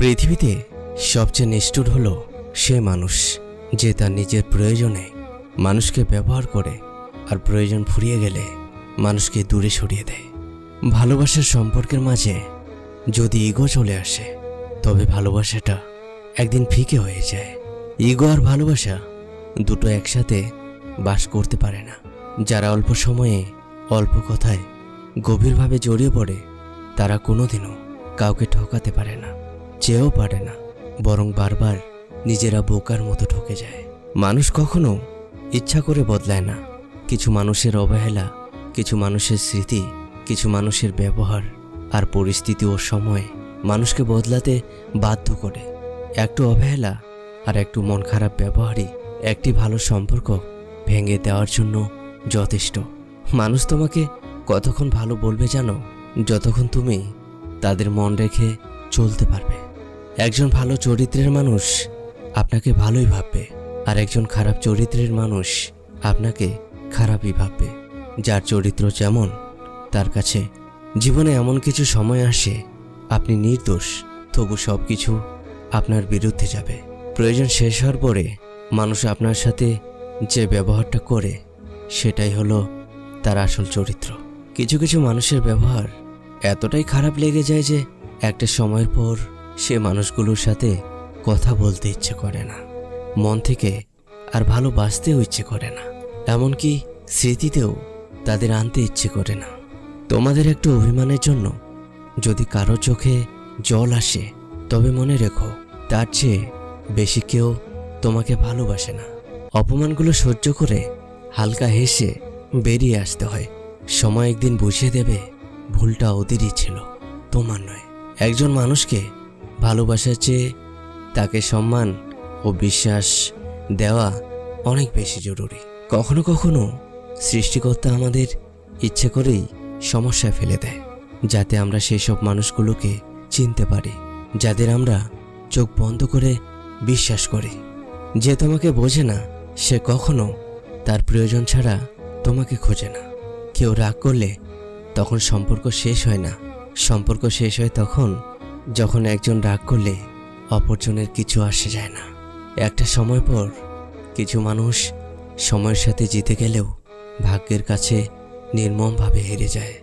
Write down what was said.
পৃথিবীতে সবচেয়ে নিষ্ঠুর হলো সে মানুষ যে তার নিজের প্রয়োজনে মানুষকে ব্যবহার করে আর প্রয়োজন ফুরিয়ে গেলে মানুষকে দূরে সরিয়ে দেয়। ভালোবাসার সম্পর্কের মাঝে যদি ইগো চলে আসে, তবে ভালোবাসাটা একদিন ফিকে হয়ে যায়। ইগো আর ভালোবাসা দুটো একসাথে বাস করতে পারে না। যারা অল্প সময়ে অল্প কথায় গভীরভাবে জড়িয়ে পড়ে, তারা কোনোদিনও কাউকে ঠকাতে পারে না। চেয়েও পারে না, বরং বারবার নিজেরা বোকার মতো ঠকে যায়। মানুষ কখনো ইচ্ছা করে বদলায় না। কিছু মানুষের অবহেলা, কিছু মানুষের স্মৃতি, কিছু মানুষের ব্যবহার আর পরিস্থিতি ও সময় মানুষকে বদলাতে বাধ্য করে। একটু অবহেলা আর একটু মন খারাপ ব্যবহারই একটি ভালো সম্পর্ক ভেঙে দেওয়ার জন্য যথেষ্ট। মানুষ তোমাকে কতক্ষণ ভালো বলবে জানো? যতক্ষণ তুমি তাদের মন রেখে চলতে পারবে। একজন ভালো চরিত্রের মানুষ আপনাকে ভালোই ভাববে, আর একজন খারাপ চরিত্রের মানুষ আপনাকে খারাপই ভাববে। যার চরিত্র যেমন, তার কাছে জীবনে এমন কিছু সময় আসে, আপনি নির্দোষ, তবু সব কিছু আপনার বিরুদ্ধে যাবে। প্রয়োজন শেষ হওয়ার পরে মানুষ আপনার সাথে যে ব্যবহারটা করে, সেটাই হলো তার আসল চরিত্র। কিছু কিছু মানুষের ব্যবহার এতটাই খারাপ লেগে যায় যে একটা সময়ের পর সে মানুষগুলোর সাথে কথা বলতে ইচ্ছে করে না। মন থেকে আর ভালোবাসতেও ইচ্ছে করে না। এমনকি স্মৃতিতেও তাদের আনতে ইচ্ছে করে না। তোমাদের একটু অভিমানের জন্য যদি কারও চোখে জল আসে, তবে মনে রেখো, তার চেয়ে বেশি কেউ তোমাকে ভালোবাসে না। অপমানগুলো সহ্য করে হালকা হেসে বেরিয়ে আসতে হয়। সময় একদিন বুঝিয়ে দেবে, ভুলটা ওদেরই ছিল, তোমার নয়। একজন মানুষকে ভালোবাসার চেয়ে তাকে সম্মান ও বিশ্বাস দেওয়া অনেক বেশি জরুরি। কখনো কখনো সৃষ্টিকর্তা আমাদের ইচ্ছে করেই সমস্যায় ফেলে দেয়, যাতে আমরা সেই সব মানুষগুলোকে চিনতে পারি, যাদের আমরা চোখ বন্ধ করে বিশ্বাস করি। যে তোমাকে বোঝে না, সে কখনো তার প্রয়োজন ছাড়া তোমাকে খোঁজে না। কেউ রাগ করলে তখন সম্পর্ক শেষ হয় না। সম্পর্ক শেষ হয় তখন যখন একজন রাগ করলে অপরজনের কিছু আসে যায় না। একটা সময় পর কিছু মানুষ সময়ের সাথে জিতে গেলেও ভাগ্যের কাছে নির্মমভাবে হেরে যায়।